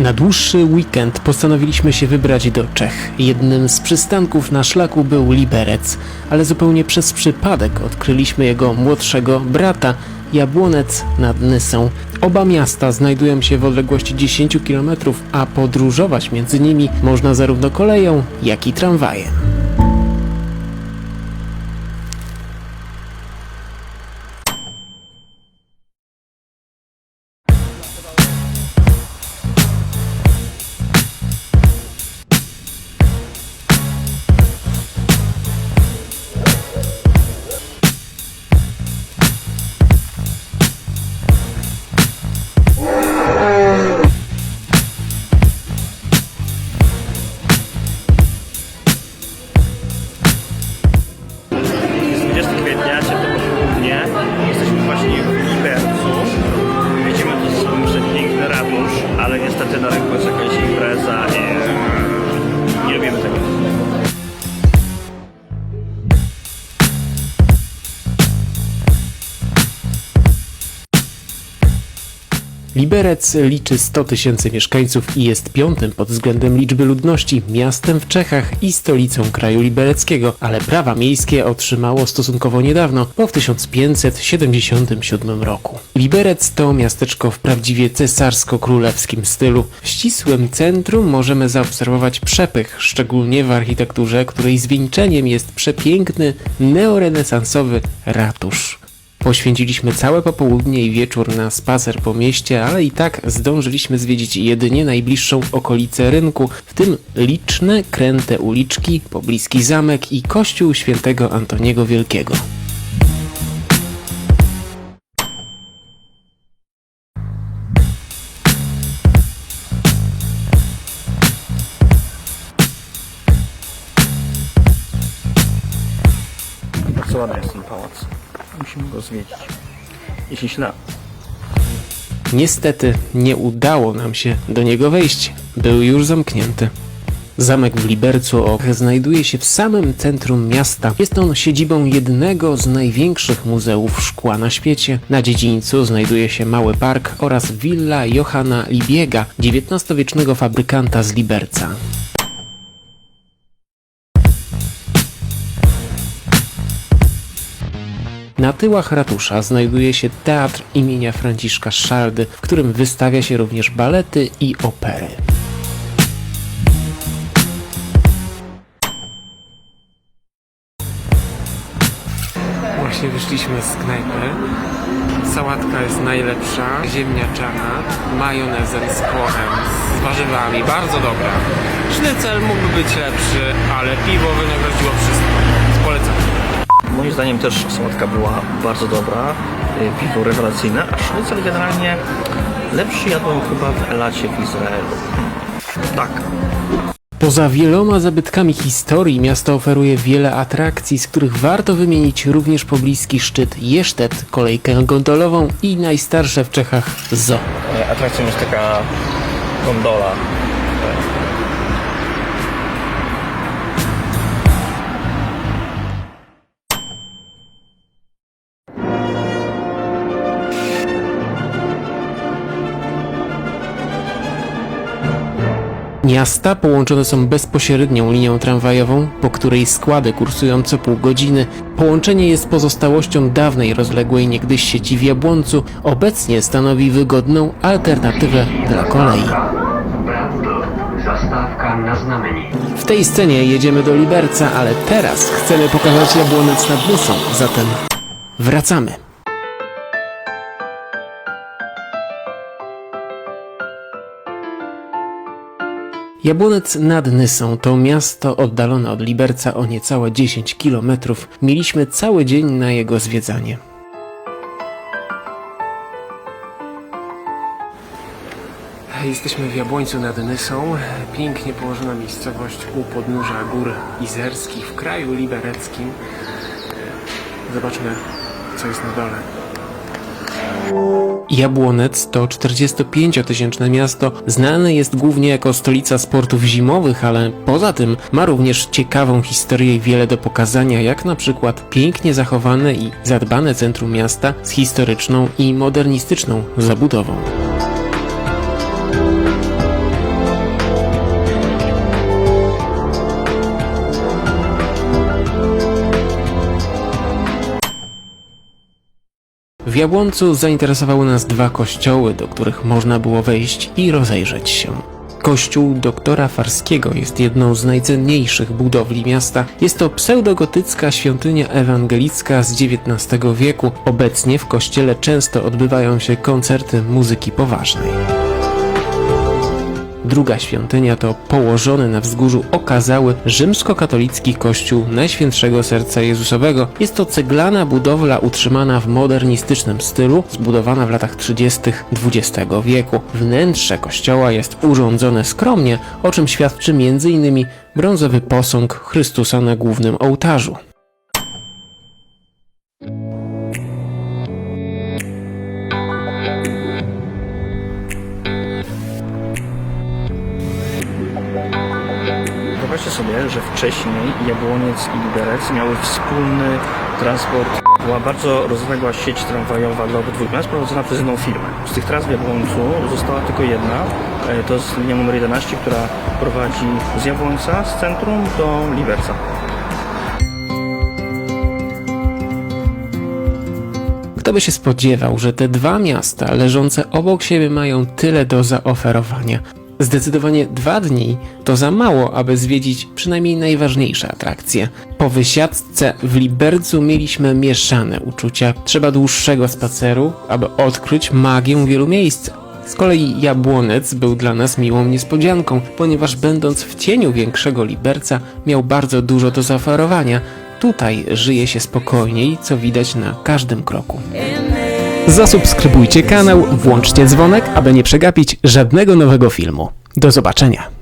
Na dłuższy weekend postanowiliśmy się wybrać do Czech. Jednym z przystanków na szlaku był Liberec, ale zupełnie przez przypadek odkryliśmy jego młodszego brata, Jabłonec nad Nysą. Oba miasta znajdują się w odległości 10 km, a podróżować między nimi można zarówno koleją, jak i tramwajem. As I am, you'll be able to Liberec liczy 100 tysięcy mieszkańców i jest piątym pod względem liczby ludności miastem w Czechach i stolicą kraju libereckiego, ale prawa miejskie otrzymało stosunkowo niedawno, bo w 1577 roku. Liberec to miasteczko w prawdziwie cesarsko-królewskim stylu. W ścisłym centrum możemy zaobserwować przepych, szczególnie w architekturze, której zwieńczeniem jest przepiękny neorenesansowy ratusz. Poświęciliśmy całe popołudnie i wieczór na spacer po mieście, ale i tak zdążyliśmy zwiedzić jedynie najbliższą okolicę rynku, w tym liczne, kręte uliczki, pobliski zamek i kościół świętego Antoniego Wielkiego. Bardzo ładny jest ten pałac. Musimy go zwiedzić. 10 lat. Niestety nie udało nam się do niego wejść, był już zamknięty. Zamek w Libercu o, znajduje się w samym centrum miasta. Jest on siedzibą jednego z największych muzeów szkła na świecie. Na dziedzińcu znajduje się mały park oraz willa Johanna Libiega, XIX-wiecznego fabrykanta z Liberca. Na tyłach ratusza znajduje się teatr imienia Franciszka Szaldy, w którym wystawia się również balety i opery. Właśnie wyszliśmy z knajpy. Sałatka jest najlepsza, ziemniaczana, majonezem z kłochem, z warzywami, bardzo dobra. Sznycel mógłby być lepszy, ale piwo wynagrodziło wszystko. Polecam. Moim zdaniem też sałatka była bardzo dobra, y, piwo rewelacyjne, a sznycel generalnie lepszy jadłem chyba w Elacie w Izraelu. Tak. Poza wieloma zabytkami historii miasto oferuje wiele atrakcji, z których warto wymienić również pobliski szczyt Jesztet, kolejkę gondolową i najstarsze w Czechach zoo. E, Atrakcją jest taka gondola. Miasta połączone są bezpośrednią linią tramwajową, po której składy kursują co pół godziny. Połączenie jest pozostałością dawnej rozległej niegdyś sieci w Jabłońcu, obecnie stanowi wygodną alternatywę dla kolei. W tej scenie jedziemy do Liberca, ale teraz chcemy pokazać Jabłonec nad Nysą, zatem wracamy. Jabłonec nad Nysą to miasto oddalone od Liberca o niecałe 10 km. Mieliśmy cały dzień na jego zwiedzanie. Jesteśmy w Jabłońcu nad Nysą, pięknie położona miejscowość u podnóża gór izerskich w kraju libereckim. Zobaczmy, co jest na dole. Jabłonec to 45-tysięczne miasto, znane jest głównie jako stolica sportów zimowych, ale poza tym ma również ciekawą historię i wiele do pokazania, jak na przykład pięknie zachowane i zadbane centrum miasta z historyczną i modernistyczną zabudową. W Jabłońcu zainteresowały nas dwa kościoły, do których można było wejść i rozejrzeć się. Kościół doktora Farskiego jest jedną z najcenniejszych budowli miasta. Jest to pseudogotycka świątynia ewangelicka z XIX wieku. Obecnie w kościele często odbywają się koncerty muzyki poważnej. Druga świątynia to położony na wzgórzu okazały rzymskokatolicki kościół Najświętszego Serca Jezusowego. Jest to ceglana budowla utrzymana w modernistycznym stylu, zbudowana w latach 30. XX wieku. Wnętrze kościoła jest urządzone skromnie, o czym świadczy m.in. brązowy posąg Chrystusa na głównym ołtarzu. Wyobraźcie sobie, że wcześniej Jabłoniec i Liberec miały wspólny transport. Była bardzo rozległa sieć tramwajowa dla obydwu miast prowadzona przez jedną firmę. Z tych tras w Jabłońcu została tylko jedna. E, To jest linia numer 11, która prowadzi z Jabłońca, z centrum do Liberca. Kto by się spodziewał, że te dwa miasta leżące obok siebie mają tyle do zaoferowania? Zdecydowanie dwa dni to za mało, aby zwiedzić przynajmniej najważniejsze atrakcje. Po wysiadce w Libercu mieliśmy mieszane uczucia. Trzeba dłuższego spaceru, aby odkryć magię wielu miejsc. Z kolei Jabłonec był dla nas miłą niespodzianką, ponieważ będąc w cieniu większego Liberca miał bardzo dużo do zaoferowania. Tutaj żyje się spokojniej, co widać na każdym kroku. Zasubskrybujcie kanał, włączcie dzwonek, aby nie przegapić żadnego nowego filmu. Do zobaczenia.